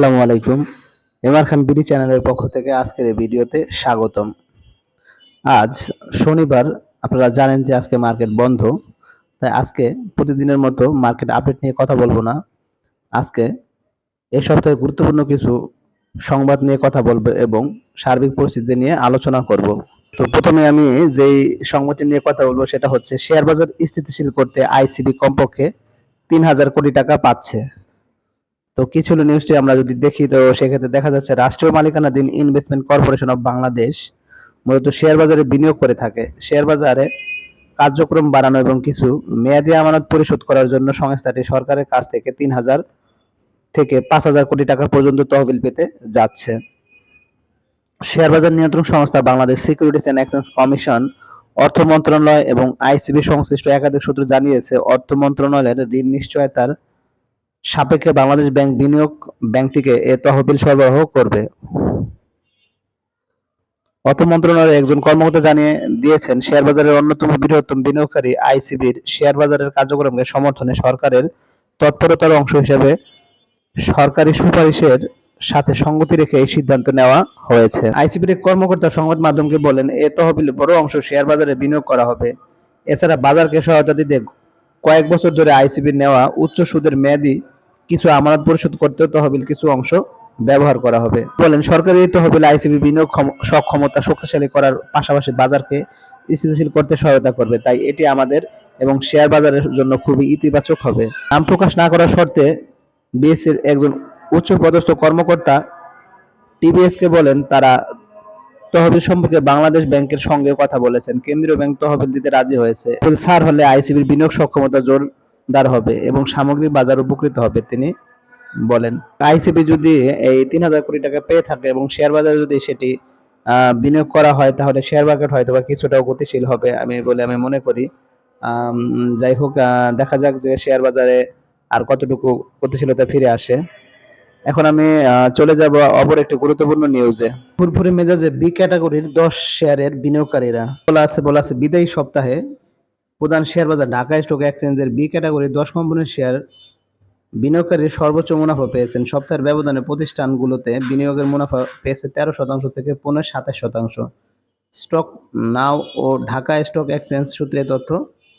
আসসালামু আলাইকুম। এমআর খান বিডি চ্যানেলের পক্ষ থেকে আজকের এই ভিডিওতে স্বাগতম। আজ শনিবার, আপনারা জানেন যে আজকে মার্কেট বন্ধ। তাই আজকে প্রতিদিনের মতো মার্কেট আপডেট নিয়ে কথা বলব না। আজকে এই সপ্তাহে গুরুত্বপূর্ণ কিছু সংবাদ নিয়ে কথা বলব এবং সার্বিক পরিস্থিতি নিয়ে আলোচনা করব। তো প্রথমে আমি যেই সংবাদটি নিয়ে কথা বলব সেটা হচ্ছে, শেয়ার বাজার স্থিতিশীল করতে আইসিবি কমপক্ষে তিন হাজার কোটি টাকা পাচ্ছে। তো কিছু নিউজটি আমরা যদি দেখি, তো সেক্ষেত্রে দেখা যাচ্ছে রাষ্ট্রীয় মালিকানাধীন ইনভেস্টমেন্ট কর্পোরেশন অফ বাংলাদেশ মূলত শেয়ার বাজারে বিনিয়োগ করে থাকে। শেয়ার বাজারে কার্যক্রম বাড়ানো এবং কিছু মেয়াদি আমানত পরিশোধ করার জন্য সংস্থাটি সরকারের কাছ থেকে তিন হাজার থেকে পাঁচ হাজার কোটি টাকা পর্যন্ত তহবিল পেতে যাচ্ছে। শেয়ার বাজার নিয়ন্ত্রণ সংস্থা Bangladesh securities and exchange commission অর্থ মন্ত্রণালয় এবং আইসিবি সংশ্লিষ্ট একাধিক সূত্র জানিয়েছে, অর্থ মন্ত্রণালয়ের ঋণ নিশ্চয়তার সাপেক্ষে বাংলাদেশ ব্যাংক বিনিয়োগ ব্যাংকটিকে এ তহবিল সরবরাহ করবে। অর্থ মন্ত্রণালয়ের একজন কর্মকর্তা জানিয়ে দিয়েছেন শেয়ার বাজারের অন্যতম বৃহত্তম বিনিয়োগকারী আইসিবির শেয়ার বাজারের কার্যক্রমকে সমর্থনে সরকারের তৎপরতার অংশ হিসেবে সরকারি সুপারিশের সাথে সঙ্গতি রেখে এই সিদ্ধান্ত নেওয়া হয়েছে। আইসিবির এক কর্মকর্তা সংবাদ মাধ্যমকে বলেন, এ তহবিলে বড় অংশ শেয়ার বাজারে বিনিয়োগ করা হবে। এছাড়া বাজারকে সহায়তা দিতে কয়েক বছর ধরে আইসিবির নেওয়া উচ্চ সুদের মেয়াদি কিছু আমানত পরিশোধ করতেও তহবিল কিছু অংশ ব্যবহার করা হবে। বলেন, সরকারি তহবিল আইসিবি বিনিয়োগ ক্ষম- সক্ষমতা শক্তিশালী করার পাশাপাশি বাজারকে স্থিতিশীল করতে সহায়তা করবে। তাই এটি আমাদের এবং শেয়ার বাজারের জন্য খুবই ইতিবাচক হবে। নাম প্রকাশ না করার শর্তে বিএসসির একজন উচ্চপদস্থ কর্মকর্তা টিবিএসকে বলেন, তারা তহবিল সম্পর্কে বাংলাদেশ ব্যাংকের সঙ্গে কথা বলেছেন। কেন্দ্রীয় ব্যাংক তহবিল দিতে রাজি হয়েছে। ছাড় হলে আইসিবির বিনিয়োগ সক্ষমতা জোরদার হবে এবং সামগ্রিক বাজার উপকৃত হবে, তিনি বলেন। আইসিবি যদি এই তিন হাজার কোটি টাকা পেয়ে থাকে এবং শেয়ার বাজারে যদি সেটি বিনিয়োগ করা হয়, তাহলে শেয়ার মার্কেট হয়তো বা কিছুটাও গতিশীল হবে আমি বলে আমি মনে করি। যাই হোক দেখা যাক যে শেয়ার বাজারে আর কতটুকু গতিশীলতা ফিরে আসে। এখন আমি চলে যাব অপর একটি গুরুত্বপূর্ণ নিউজে ফুরফুরে মেজাজে বি ক্যাটাগরির দশ শেয়ারের বিনিয়োগকারীরা, বলা আছে বলা আছে, বিদায়ী সপ্তাহে প্রধান শেয়ার বাজার ঢাকা স্টক এক্সচেঞ্জের বি ক্যাটাগরি দশ কোম্পানির শেয়ার বিনিয়োগকারীর সর্বোচ্চ মুনাফা পেয়েছেন। সপ্তাহের ব্যবধানে প্রতিষ্ঠানগুলোতে বিনিয়োগের মুনাফা পেয়েছে তেরো শতাংশ থেকে পনেরো সাতাশ শতাংশ। স্টক নাও ও ঢাকা স্টক এক্সচেঞ্জ সূত্রে তথ্য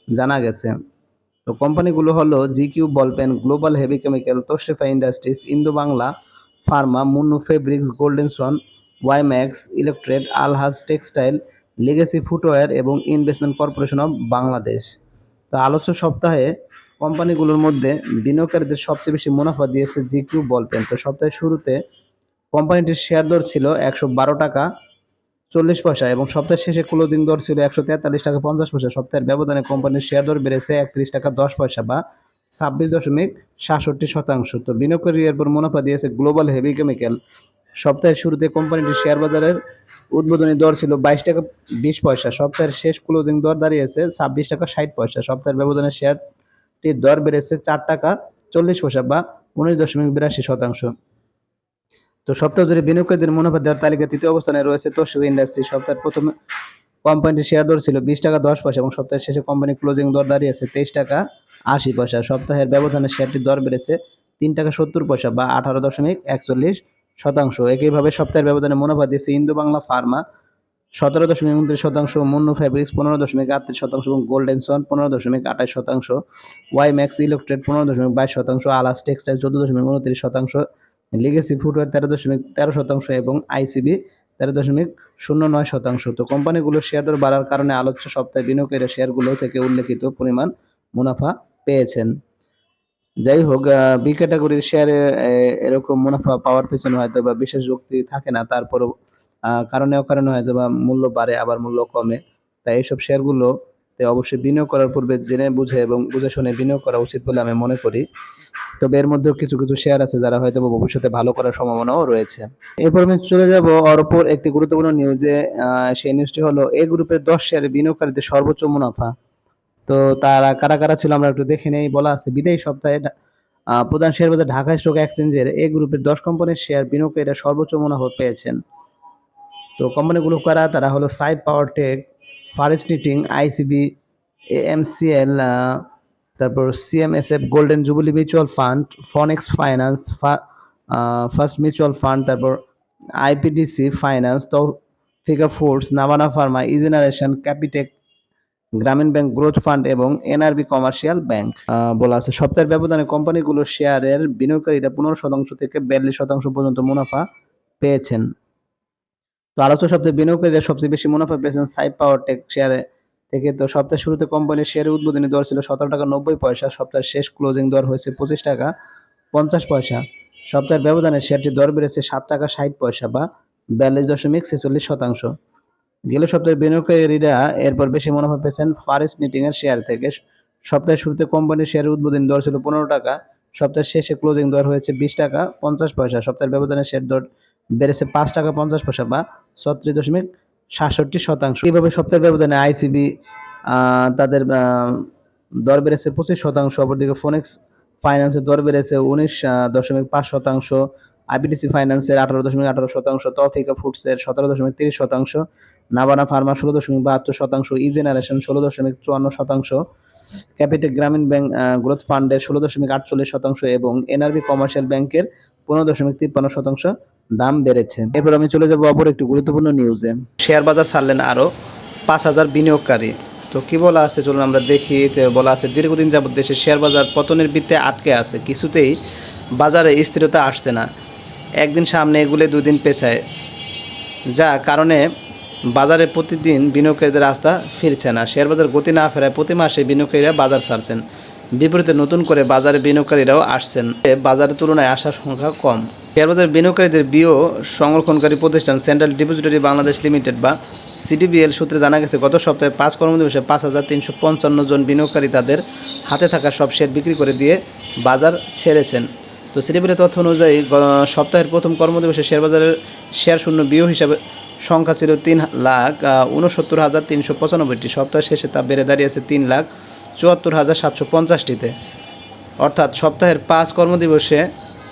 জানা গেছে। তো কোম্পানিগুলো হলো GQ, ballpen, global heavy chemical, Tosrifa industries Indo Bangla pharma Monno fabrics golden son wimax electrode, Alhaj textile legacy footwear এবং ইনভেস্টমেন্ট কর্পোরেশন অফ বাংলাদেশ তো আলোচ্য সপ্তাহে কোম্পানিগুলোর মধ্যে বিনিয়োগকারীদের সবচেয়ে বেশি মুনাফা দিয়েছে জিকিউ বলপেন। তো সপ্তাহের শুরুতে কোম্পানিটির শেয়ার দর ছিল একশো বারো টাকা চল্লিশ পয়সা এবং সপ্তাহের শেষে ক্লোজিং দর ছিল একশো তেতাল্লিশ টাকা পঞ্চাশ পয়সা। সপ্তাহের ব্যবধানে কোম্পানির শেয়ার দর বেড়েছে একত্রিশ টাকা দশ পয়সা বা ছাব্বিশ দশমিক সাতষট্টি শতাংশ। তো বিনিয়োগকারী এরপর মুনাফা দিয়েছে গ্লোবাল হেভি কেমিক্যাল সপ্তাহের শুরুতে কোম্পানিটির শেয়ার বাজারের উদ্বোধনী দর ছিল বাইশ টাকা বিশ পয়সা। সপ্তাহের শেষ ক্লোজিং দর দাঁড়িয়েছে ছাব্বিশ টাকা ষাট পয়সা। সপ্তাহের ব্যবধানে শেয়ারটির দর বেড়েছে চার টাকা চল্লিশ পয়সা বা উনিশ দশমিক বিরাশি শতাংশ। তো সপ্তাহ জুড়ে বিনিয়োগকারীদের মুনাফা দেওয়ার তালিকায় তৃতীয় অবস্থানে রয়েছে তোশিবা ইন্ডাস্ট্রি সপ্তাহের প্রথমে কোম্পানিটির শেয়ার দর ছিল বিশ টাকা দশ পয়সা এবং সপ্তাহের শেষে কোম্পানির ক্লোজিং দর দাঁড়িয়েছে তেইশ টাকা আশি পয়সা। সপ্তাহের ব্যবধানে শেয়ারটির দর বেড়েছে তিন টাকা সত্তর পয়সা বা আঠারো দশমিক একচল্লিশ শতাংশ। একইভাবে সপ্তাহের ব্যবধানে মুনাফা দিয়েছে ইন্দো বাংলা ফার্মা। সতেরো দশমিক উনত্রিশ শতাংশ, মুন্নু ফ্যাব্রিক্স পনেরো দশমিক আটত্রিশ শতাংশ এবং গোল্ডেন সন পনেরো দশমিক আঠাশ শতাংশ। ওয়াই ম্যাক্স ইলেকট্রেড পনেরো দশমিক বাইশ শতাংশ, আলাস টেক্সটাইল চোদ্দ দশমিক উনত্রিশ শতাংশ, লিগেসি ফুটওয়্যার তেরো দশমিক তেরো শতাংশ এবং আইসিবি তেরো দশমিক শূন্য নয় শতাংশ। তো কোম্পানিগুলোর শেয়ার দর বাড়ার কারণে আলোচ্য সপ্তাহে বিনিয়োগকারীরা শেয়ারগুলো থেকে উল্লেখিত পরিমাণ মুনাফা পেয়েছেন। যাই হোক বি ক্যাটাগরির শেয়ারে এরকম মুনাফা পাওয়ার পেছনে হয়তো বা বিশেষ যুক্তি থাকে না, তারপরও কারণে অকারণে হয়তো বা মূল্য বাড়ে, আবার মূল্য কমে। তাই এইসব শেয়ারগুলোতে অবশ্যই বিনিয়োগ করার পূর্বে জেনে বুঝে এবং বুঝে শুনে বিনিয়োগ করা উচিত বলে আমি মনে করি। তবে এর মধ্যেও কিছু কিছু শেয়ার আছে যারা হয়তো ভবিষ্যতে ভালো করার সম্ভাবনাও রয়েছে। এরপর আমি চলে যাব অরপর একটি গুরুত্বপূর্ণ নিউজে সেই নিউজটি হলো এই গ্রুপের দশ শেয়ারে বিনিয়োগকারীদের সর্বোচ্চ মুনাফা। তো তারা কারা কারা ছিল আমরা একটু দেখে নেই, বলা আছে। বিদায়ী সপ্তাহে প্রধান শেয়ার বাজার ঢাকা স্টক এক্সচেঞ্জের এ গ্রুপের দশ কোম্পানির শেয়ার বিনিয়োগকারীরা সর্বোচ্চ মুনাফা পেয়েছেন। তো কোম্পানিগুলো কারা? তারা হলো side power tech, forest knitting, ICB AMCL তারপর CMSF golden jubilee mutual fund, phoenix finance first mutual fund, তারপর IPDC finance, Toufika foods Navana pharma E generation Capitec Grameen bank, growth fund এবং এনআরবি কমার্শিয়াল ব্যাংক। বলা আছে, সপ্তাহের ব্যবধানে কোম্পানিগুলোর শেয়ারের বিনিয়োগকারীরা পনেরো শতাংশ থেকে বিয়াল্লিশ শতাংশ পর্যন্ত মুনাফা পেয়েছেন। তো আলোচ্য সপ্তাহে বিনিয়োগকারীরা সবচেয়ে বেশি মুনাফা পেয়েছেন সাইপ পাওয়ার টেক শেয়ারে। থেকে তো সপ্তাহের শুরুতে কোম্পানির শেয়ারের উদ্বোধনী দর ছিল সতেরো টাকা নব্বই পয়সা, সপ্তাহের শেষ ক্লোজিং দর হয়েছে পঁচিশ টাকা পঞ্চাশ পয়সা। সপ্তাহের ব্যবধানে শেয়ারটির দর বেড়েছে সাত টাকা ষাট পয়সা বা বিয়াল্লিশ দশমিক ছেচল্লিশ শতাংশ। গেল সপ্তাহে বিনিয়োগকারীরা এরপর বেশি মুনাফা পেয়েছেন ফারেস্ট নিটিং এর শেয়ার থেকে। সপ্তাহের শুরুতে কোম্পানির শেয়ারের উদ্বোধনী দর ছিল পনেরো টাকা। সপ্তাহের শেষে ক্লোজিং দর হয়েছে বিশ টাকা পঞ্চাশ পয়সা। সপ্তাহের ব্যবধানে শেয়ার দর বেড়েছে পাঁচ টাকা পঞ্চাশ পয়সা বা ছত্রিশ দশমিক সাতষট্টি শতাংশ। এইভাবে সপ্তাহের ব্যবধানে আইসিবি তাদের দর বেড়েছে পঁচিশ শতাংশ। অপরদিকে ফোনেক্স ফাইন্যান্সের দর বেড়েছে উনিশ দশমিক পাঁচ শতাংশ। আইবিডিসি ফাইন্যান্সের আঠারো দশমিক আঠারো শতাংশ। তফিকা ফুডসের সতেরো দশমিক তিরিশ শতাংশ। নাবানা ফার্মা ষোলো দশমিক বাহাত্তর শতাংশ ই জেনারেশন ষোলো দশমিক চুয়ান্ন শতাংশ ক্যাপিটেক গ্রামীণ ব্যাংক গ্রোথ ফান্ডের ষোলো দশমিক আটচল্লিশ শতাংশ এবং এনআরবি কমার্শিয়াল ব্যাংকের পনেরো দশমিক তিপ্পান্ন শতাংশ দাম বেড়েছে। এরপর আমি চলে যাব অপর একটি গুরুত্বপূর্ণ নিউজে শেয়ার বাজার ছাড়লেন আরও পাঁচ হাজার বিনিয়োগকারী। তো কি বলা আছে? চলুন আমরা দেখি বলা আছে, দীর্ঘদিন যাবত দেশের শেয়ার বাজার পতনের বৃত্তে আটকে আছে, কিছুতেই বাজারে স্থিরতা আসছে না। একদিন সামনে এগুলে দুদিন পেছায়। যা কারণে বাজারে প্রতিদিন বিনিয়োগকারীদের আস্থা ফিরছে না। শেয়ার বাজার গতি না ফেরায় প্রতি মাসে বিনিয়োগকারীরা বাজার ছাড়ছেন। বিপরীতে নতুন করে বাজারে বিনিয়োগকারীরাও আসছেন। বাজারের তুলনায় আসার সংখ্যা কম। শেয়ার বাজার বিনিয়োগকারীদের বিও সংরক্ষণকারী প্রতিষ্ঠান সেন্ট্রাল ডিপোজিটরি বাংলাদেশ লিমিটেড বা সিডিবিএল সূত্রে জানা গেছে, গত সপ্তাহে পাঁচ কর্মদিবসে পাঁচ হাজার তিনশো পঞ্চান্ন জন বিনিয়োগকারী তাদের হাতে থাকা সব শেয়ার বিক্রি করে দিয়ে বাজার ছেড়েছেন। তো সিডিবিএলের তথ্য অনুযায়ী সপ্তাহের প্রথম কর্মদিবসে শেয়ার বাজারের শেয়ার শূন্য বিও হিসাবে সংখ্যা ছিল তিন লাখ উনসত্তর হাজার তিনশো পঁচানব্বইটি। সপ্তাহ শেষে তা বেড়ে দাঁড়িয়েছে তিন লাখ চুয়াত্তর হাজার সাতশো পঞ্চাশটিতে। অর্থাৎ সপ্তাহের পাঁচ কর্মদিবসে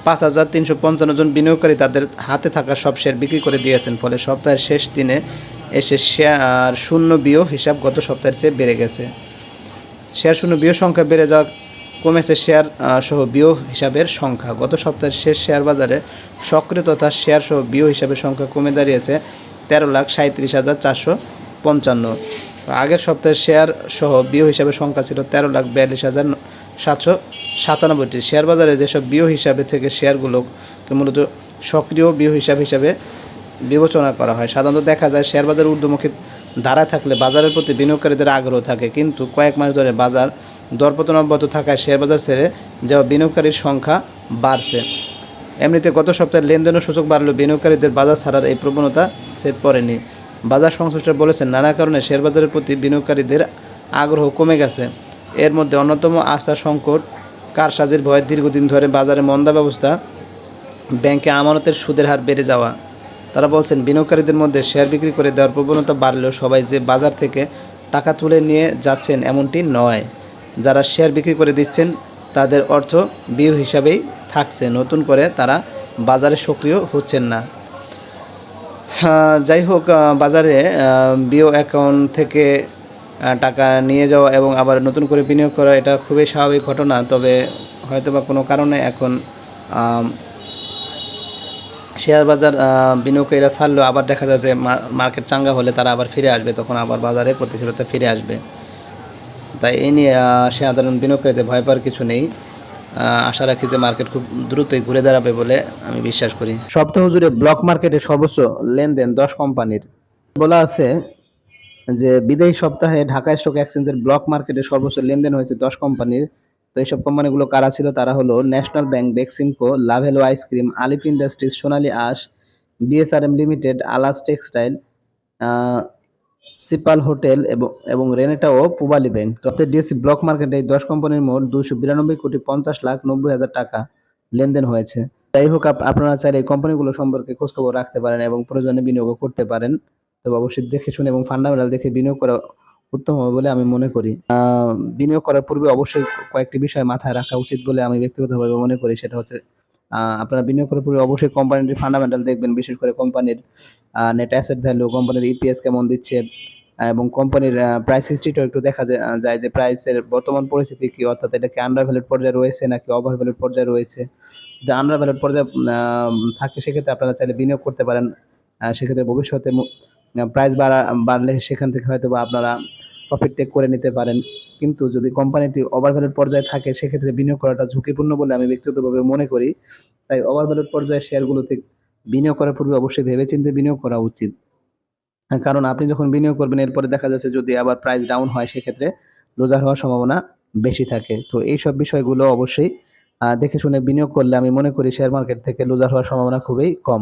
পাঁচ হাজার তিনশো পঞ্চান্ন জন বিনিয়োগকারী তাদের হাতে থাকা সব শেয়ার বিক্রি করে দিয়েছেন। ফলে সপ্তাহের শেষ দিনে এসে শেয়ার শূন্য বিও হিসাব গত সপ্তাহের চেয়ে বেড়ে গেছে। শেয়ার শূন্য বিও সংখ্যা বেড়ে যাওয়া কমেছে শেয়ার সহ বিয় হিসাবের সংখ্যা। গত সপ্তাহের শেষ শেয়ার বাজারে সক্রিয় তথা শেয়ার সহ বিয় হিসাবের সংখ্যা কমে দাঁড়িয়েছে তেরো লাখ সাঁত্রিশ হাজার চারশো পঞ্চান্ন। আগের সপ্তাহে শেয়ার সহ বিও হিসাবে সংখ্যা ছিল তেরো লাখ বিয়াল্লিশ হাজার সাতশো সাতানব্বইটি। শেয়ার বাজারে যেসব বিও হিসাবে থেকে শেয়ারগুলোকে মূলত সক্রিয় বিও হিসাব হিসাবে বিবেচনা করা হয়, সাধারণত দেখা যায় শেয়ার বাজার ঊর্ধ্বমুখী দাঁড়ায় থাকলে বাজারের প্রতি বিনিয়োগকারীদের আগ্রহ থাকে। কিন্তু কয়েক মাস ধরে বাজার দরপতন অব্যাহত থাকায় শেয়ার বাজার ছেড়ে যাওয়া বিনিয়োগকারীর সংখ্যা বাড়ছে। এমনিতে গত সপ্তাহে লেনদেনের সূচক বাড়লেও বিনিয়োগকারীদের বাজার ছাড়ার এই প্রবণতা সেট পড়েনি। বাজার সংশ্লিষ্টরা বলেছেন, নানা কারণে শেয়ার বাজারের প্রতি বিনিয়োগকারীদের আগ্রহ কমে গেছে। এর মধ্যে অন্যতম আস্থা সংকট কারসাজির ভয় দীর্ঘদিন ধরে বাজারে মন্দা ব্যবস্থা, ব্যাংকে আমানতের সুদের হার বেড়ে যাওয়া। তারা বলছেন, বিনিয়োগকারীদের মধ্যে শেয়ার বিক্রি করে দেওয়ার প্রবণতা বাড়লেও সবাই যে বাজার থেকে টাকা তুলে নিয়ে যাচ্ছেন এমনটি নয়। যারা শেয়ার বিক্রি করে দিচ্ছেন, তাদের অর্থ বিও হিসাবেই থাকছে নতুন করে তারা বাজারে সক্রিয় হচ্ছেন না। হ্যাঁ, যাই হোক বাজারে বিও অ্যাকাউন্ট থেকে টাকা নিয়ে যাওয়া এবং আবার নতুন করে বিনিয়োগ করা এটা খুবই স্বাভাবিক ঘটনা। তবে হয়তো বা কোনো কারণে এখন শেয়ার বাজার বিনিয়োগকারীরা ছাড়লেও আবার দেখা যায় যে মার্কেট চাঙ্গা হলে তারা আবার ফিরে আসবে। তখন আবার বাজারে প্রতিশীলতা ফিরে আসবে। তাই এই নিয়ে সাধারণ বিনিয়োগকারীদের ভয় পাওয়ার কিছু নেই। আশা রাখি যে মার্কেট খুব দ্রুতই ঘুরে দাঁড়াবে বলে আমি বিশ্বাস করি। সপ্তাহ জুড়ে ব্লক মার্কেটে সর্বোচ্চ লেনদেন দশ কোম্পানির বলা আছে যে, বিদায়ী সপ্তাহে ঢাকা স্টক এক্সচেঞ্জের ব্লক মার্কেটে সর্বোচ্চ লেনদেন হয়েছে দশ কোম্পানির তো এইসব কোম্পানিগুলো কারা ছিল? তারা হলো national bank Beximco Lovello ice cream Alif industries Sonali Aansh BSRM limited আলাস textile সিপাল hotel এবং এবং রেনেটা ও পুবালি ব্যাংক। তবে ডিএসসি ব্লক মার্কেটে এই দশ কোম্পানির মোট দুশো বিরানব্বই কোটি পঞ্চাশ লাখ নব্বই হাজার টাকা লেনদেন হয়েছে। যাই হোক, আপ- আপনারা চাইলে এই কোম্পানিগুলো সম্পর্কে খোঁজখবর রাখতে পারেন এবং প্রয়োজনে বিনিয়োগও করতে পারেন। তবে অবশ্যই দেখে শুনে এবং ফান্ডামেন্টাল দেখে বিনিয়োগ করা উত্তম হবে বলে আমি মনে করি। বিনিয়োগ করার পূর্বে অবশ্যই কয়েকটি বিষয় মাথায় রাখা উচিত বলে আমি ব্যক্তিগতভাবে মনে করি। সেটা হচ্ছে আপনারা বিনিয়োগ করার পূর্বে অবশ্যই কোম্পানির ফান্ডামেন্টাল দেখবেন, বিশেষ করে কোম্পানির নেট অ্যাসেট ভ্যালু কোম্পানির ইপিএস কেমন দিচ্ছে, এবং কোম্পানির প্রাইস হিস্ট্রিটাও একটু দেখা যায় যায় যে প্রাইসের বর্তমান পরিস্থিতি কি, অর্থাৎ এটা কি আন্ডার ভ্যালুড পর্যায়ে রয়েছে নাকি ওভার ভ্যালুড পর্যায়ে রয়েছে। যদি আন্ডার ভ্যালুড পর্যায়ে থাকে, সেক্ষেত্রে আপনারা চাইলে বিনিয়োগ করতে পারেন সেক্ষেত্রে ভবিষ্যতে প্রাইস বাড়া, বাড়লে সেখান থেকে হয়তো বা আপনারা প্রফিট টেক করে নিতে পারেন। কিন্তু যদি কোম্পানিটি ওভার ভ্যালুড পর্যায়ে থাকে, সেক্ষেত্রে বিনিয়োগ করাটা ঝুঁকিপূর্ণ বলে আমি ব্যক্তিগতভাবে মনে করি। তাই ওভার ভ্যালুড পর্যায়ে শেয়ারগুলোতে বিনিয়োগ করার পূর্বে অবশ্যই ভেবেচিন্তে বিনিয়োগ করা উচিত। কারণ আপনি যখন বিনিয়োগ করবেন, এরপরে দেখা যাচ্ছে যদি আবার প্রাইস ডাউন হয়, সেক্ষেত্রে লোজার হওয়ার সম্ভাবনা বেশি থাকে। তো এইসব বিষয়গুলো অবশ্যই দেখে শুনে বিনিয়োগ করলে আমি মনে করি শেয়ার মার্কেট থেকে লোজার হওয়ার সম্ভাবনা খুবই কম।